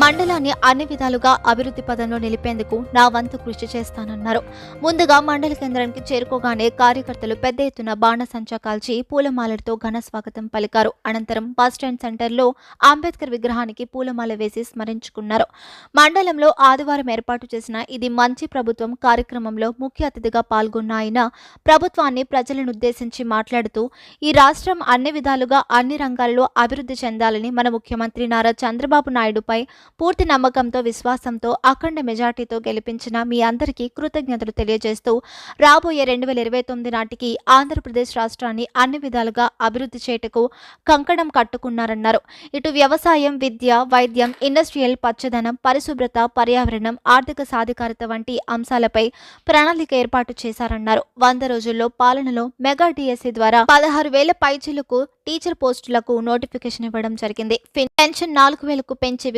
మండలాన్ని అన్ని విధాలుగా అభివృద్ధి పదంలో నిలిపేందుకు నా వంతు కృషి చేస్తానన్నారు. ముందుగా మండల కేంద్రానికి చేరుకోగానే కార్యకర్తలు పెద్ద ఎత్తున బాణసంచా కాల్చి పూలమాలలతో ఘన స్వాగతం పలికారు. అనంతరం బస్టాండ్ సెంటర్లో అంబేద్కర్ విగ్రహానికి పూలమాల వేసి స్మరించుకున్నారు. మండలంలో ఆదివారం ఏర్పాటు చేసిన ఇది మంచి ప్రభుత్వం కార్యక్రమంలో ముఖ్య అతిథిగా పాల్గొన్న ఆయన ప్రభుత్వాన్ని ప్రజలను ఉద్దేశించి మాట్లాడుతూ ఈ రాష్ట్రం అన్ని విధాలుగా అన్ని రంగాల్లో అభివృద్ధి చెందాలని మన ముఖ్యమంత్రి నారా చంద్రబాబు నాయుడుపై పూర్తి నమ్మకంతో విశ్వాసంతో అఖండ మెజార్టీతో గెలిపించిన మీ అందరికీ కృతజ్ఞతలు తెలియజేస్తూ రాబోయే రెండు వేల ఇరవై తొమ్మిది నాటికి ఆంధ్రప్రదేశ్ రాష్ట్రాన్ని అన్ని విధాలుగా అభివృద్ధి చేయటకు కంకణం కట్టుకున్నారన్నారు. ఇటు వ్యవసాయం విద్య వైద్యం ఇండస్ట్రియల్ పచ్చదనం పరిశుభ్రత పర్యావరణం ఆర్థిక సాధికారత వంటి అంశాలపై ప్రణాళిక ఏర్పాటు చేశారన్నారు. వంద రోజుల్లో పాలనలో మెగా డిఎస్సి ద్వారా పదహారు వేల పైచీలకు టీచర్ పోస్టులకు నోటిఫికేషన్ ఇవ్వడం జరిగింది. పెన్షన్ నాలుగు వేలకు పెంచి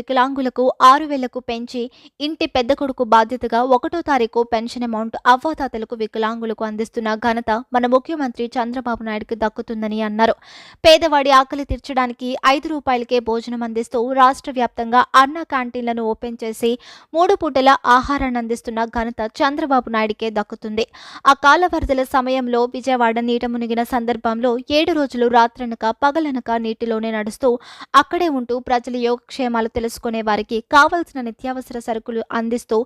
ఉద్యోగులకు ఆరు వేలకు పెంచి ఇంటి పెద్ద కొడుకు బాధ్యతగా ఒకటో తారీఖు పెన్షన్ అమౌంట్ అవ్వాతాతలకు వికలాంగులకు అందిస్తున్న ఘనత మన ముఖ్యమంత్రి చంద్రబాబు నాయుడుకి దక్కుతుందని అన్నారు. పేదవాడి ఆకలి తీర్చడానికి ఐదు రూపాయలకే భోజనం అందిస్తూ రాష్ట్ర వ్యాప్తంగా అన్న క్యాంటీన్లను ఓపెన్ చేసి మూడు పూటల ఆహారాన్ని అందిస్తున్న ఘనత చంద్రబాబు నాయుడికే దక్కుతుంది. ఆ కాల వరదల సమయంలో విజయవాడ నీట మునిగిన సందర్భంలో ఏడు రోజులు రాత్రనక పగలనక నీటిలోనే నడుస్తూ అక్కడే ఉంటూ ప్రజల యోగక్షేమాలు తెలుసుకునేవారు. వారికి కావలసిన నిత్యావసర సరుకులు అందిస్తూ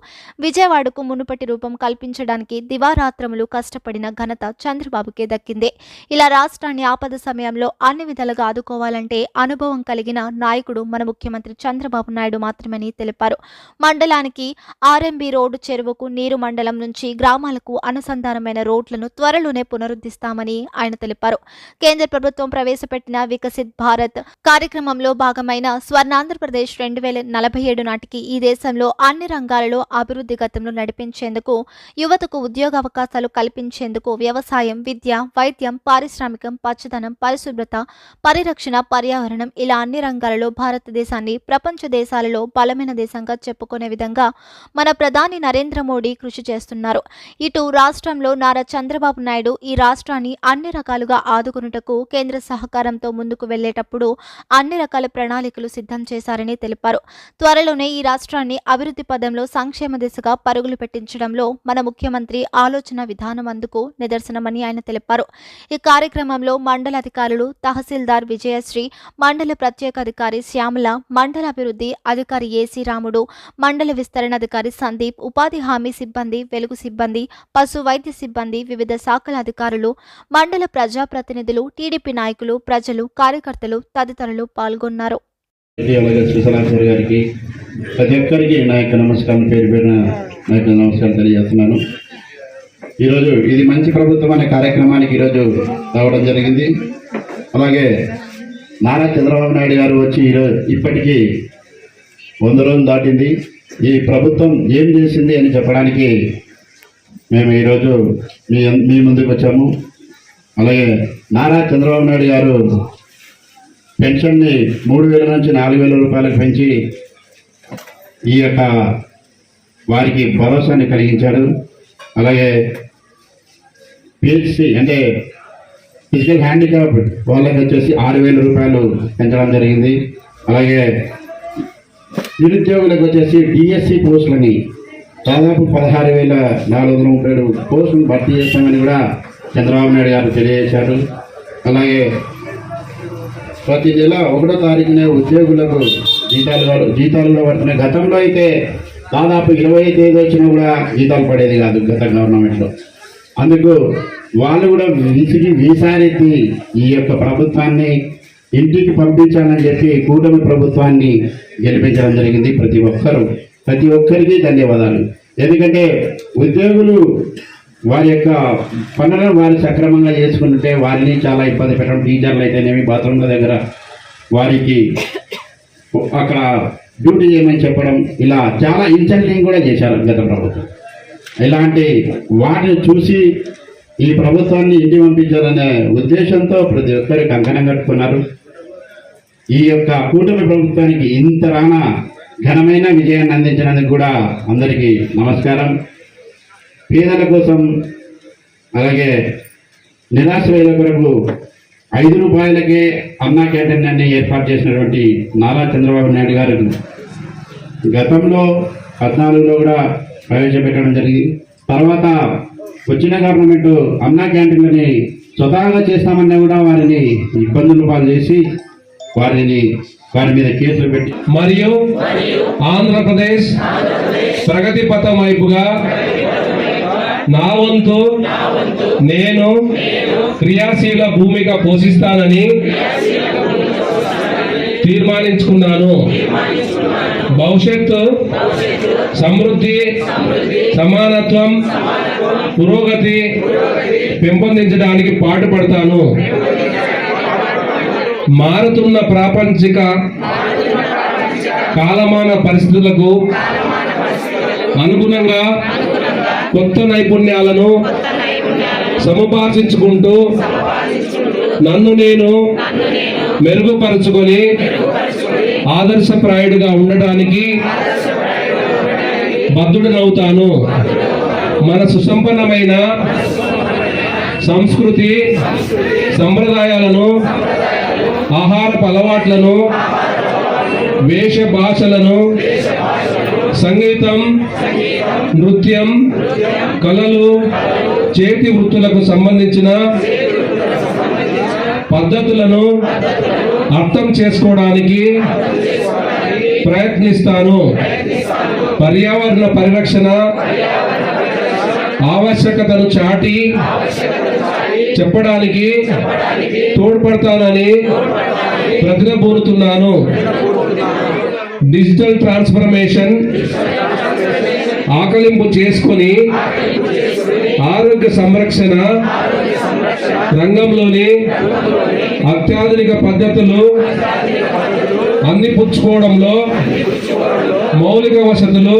విజయవాడకు మునుపటి రూపం కల్పించడానికి దివారాత్రములు కష్టపడిన ఘనత చంద్రబాబుకే దక్కింది. ఇలా రాష్ట్రాన్ని ఆపద సమయంలో అన్ని విధాలుగా ఆదుకోవాలంటే అనుభవం కలిగిన నాయకుడు మన ముఖ్యమంత్రి చంద్రబాబు నాయుడు మాత్రమని తెలిపారు. మండలానికి ఆర్ఎంబి రోడ్డు చెరువుకు నీరు మండలం నుంచి గ్రామాలకు అనుసంధానమైన రోడ్లను త్వరలోనే పునరుద్ధిస్తామని ఆయన తెలిపారు. కేంద్ర ప్రభుత్వం ప్రవేశపెట్టిన వికసిత్ భారత్ కార్యక్రమంలో భాగమైన స్వర్ణాంధ్రప్రదేశ్ రెండు వేల నలభై ఏడు నాటికి ఈ దేశంలో అన్ని రంగాలలో అభివృద్ధి గతంలో నడిపించేందుకు యువతకు ఉద్యోగ అవకాశాలు కల్పించేందుకు వ్యవసాయం విద్య వైద్యం పారిశ్రామికం పచ్చదనం పరిశుభ్రత పరిరక్షణ పర్యావరణం ఇలా అన్ని రంగాలలో భారతదేశాన్ని ప్రపంచ దేశాలలో బలమైన దేశంగా చెప్పుకునే విధంగా మన ప్రధాని నరేంద్ర మోడీ కృషి చేస్తున్నారు. ఇటు రాష్ట్రంలో నారా చంద్రబాబు నాయుడు ఈ రాష్ట్రాన్ని అన్ని రకాలుగా ఆదుకున్నటకు కేంద్ర సహకారంతో ముందుకు వెళ్ళేటప్పుడు అన్ని రకాల ప్రణాళికలు సిద్ధం చేశారని తెలిపారు. త్వరలోనే ఈ రాష్ట్రాన్ని అభివృద్ధి పదంలో సంక్షేమ దిశగా పరుగులు పెట్టించడంలో మన ముఖ్యమంత్రి ఆలోచన విధానం అందుకు నిదర్శనమని ఆయన తెలిపారు. ఈ కార్యక్రమంలో మండల అధికారులు తహసీల్దార్ విజయశ్రీ మండల ప్రత్యేక అధికారి శ్యామల మండల అభివృద్ధి అధికారి ఏసీ రాముడు మండల విస్తరణ అధికారి సందీప్ ఉపాధి హామీ సిబ్బంది వెలుగు సిబ్బంది పశు వైద్య సిబ్బంది వివిధ శాఖల అధికారులు మండల ప్రజాప్రతినిధులు టీడీపీ నాయకులు ప్రజలు కార్యకర్తలు తదితరులు పాల్గొన్నారు. అలాగే సుశలాశ్వరి గారికి ప్రతి ఒక్కరికి నా యొక్క నమస్కారం పేరు పేరున నా యొక్క నమస్కారం తెలియజేస్తున్నాను. ఈరోజు ఇది మంచి ప్రభుత్వం అనే కార్యక్రమానికి ఈరోజు రావడం జరిగింది. అలాగే నారా చంద్రబాబు నాయుడు గారు వచ్చి ఈరోజు ఇప్పటికీ వంద రోజులు దాటింది. ఈ ప్రభుత్వం ఏం చేసింది అని చెప్పడానికి మేము ఈరోజు మీ మీ ముందుకు వచ్చాము. అలాగే నారా చంద్రబాబు నాయుడు గారు పెన్షన్ని మూడు వేల నుంచి నాలుగు వేల రూపాయలకు పెంచి ఈ యొక్క వారికి భరోసాని కలిగించాడు అలాగే పిహెచ్సి అంటే ఫిజికల్ హ్యాండిక్యాప్ వాళ్ళకి వచ్చేసి ఆరు వేల రూపాయలు పెంచడం జరిగింది. అలాగే నిరుద్యోగులకు వచ్చేసి డిఎస్సి పోస్టులని దాదాపు పదహారు వేల నాలుగు వందల ముప్పై ఏడు పోస్టులను భర్తీ చేస్తామని కూడా చంద్రబాబు నాయుడు గారు తెలియజేశారు. అలాగే ప్రతి నెల ఒకటో తారీఖునే ఉద్యోగులకు జీతాలు జీతాలలో పడుతున్న గతంలో అయితే దాదాపు ఇరవై తేదీ వచ్చినా కూడా జీతాలు పడేది కాదు గత గవర్నమెంట్లో. అందుకు వాళ్ళు కూడా విసిగి వీసారెత్తి ఈ యొక్క ప్రభుత్వాన్ని ఇంటికి పంపించాలని చెప్పి కూటమి ప్రభుత్వాన్ని గెలిపించడం జరిగింది ప్రతి ఒక్కరూ. ప్రతి ఒక్కరికి ధన్యవాదాలు. ఎందుకంటే ఉద్యోగులు వారి యొక్క పనులను వారు సక్రమంగా చేసుకుంటే వారిని చాలా ఇబ్బంది పెట్టడం టీచర్లు అయితేనేమి బాత్రూమ్ల దగ్గర వారికి అక్కడ డ్యూటీ చేయమని చెప్పడం ఇలా చాలా ఇన్సల్టింగ్ కూడా చేశారు గత ప్రభుత్వం. ఇలాంటి వాటిని చూసి ఈ ప్రభుత్వాన్ని ఇంటి పంపించాలనే ఉద్దేశంతో ప్రతి ఒక్కరు కంకణం కట్టుకున్నారు. ఈ యొక్క కూటమి ప్రభుత్వానికి ఇంత రానా ఘనమైన విజయాన్ని అందించినందుకు కూడా అందరికీ నమస్కారం. పేదల కోసం అలాగే నిరాశ్రయుల కొరకు ఐదు రూపాయలకే అన్నా క్యాంటీన్ అన్ని ఏర్పాటు చేసినటువంటి నారా చంద్రబాబు నాయుడు గారు గతంలో పద్నాలుగులో కూడా ప్రవేశపెట్టడం జరిగింది. తర్వాత వచ్చిన గవర్నమెంట్ అన్నా క్యాంటీన్లని స్వతహాగా చేస్తామన్నా కూడా వారిని ఇబ్బందులు పాలు చేసి వారిని వారి మీద కేసులు పెట్టి మరియు ఆంధ్రప్రదేశ్ ప్రగతి పథం వైపుగా నా వంతు నేను క్రియాశీల భూమిక పోషిస్తానని తీర్మానించుకున్నాను. భవిష్యత్తు సమృద్ధి సమానత్వం పురోగతి పెంపొందించడానికి పాటుపడతాను. మారుతున్న ప్రాపంచిక కాలమాన పరిస్థితులకు అనుగుణంగా కొత్త నైపుణ్యాలను సముపార్జించుకుంటూ నన్ను నేను మెరుగుపరుచుకొని ఆదర్శప్రాయుడిగా ఉండటానికి బద్ధుడనవుతాను. మన సుసంపన్నమైన సంస్కృతి సంప్రదాయాలను ఆహారపు అలవాట్లను వేష భాషలను సంగీతం నృత్యం కళలు చేతి వృత్తులకు సంబంధించిన పద్ధతులను అర్థం చేసుకోవడానికి ప్రయత్నిస్తాను. పర్యావరణ పరిరక్షణ ఆవశ్యకతను చాటి చెప్పడానికి తోడ్పడతానని ప్రతినబూరుతున్నాను డిజిటల్ ట్రాన్స్ఫర్మేషన్ ఆకలింపు చేసుకొని ఆరోగ్య సంరక్షణ రంగంలోని అత్యాధునిక పద్ధతులు అందిపుచ్చుకోవడంలో మౌలిక వసతులు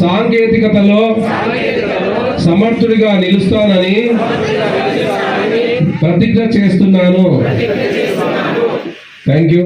సాంకేతికతలో సమర్థుడిగా నిలుస్తానని ప్రతిజ్ఞ చేస్తున్నాను. Thank you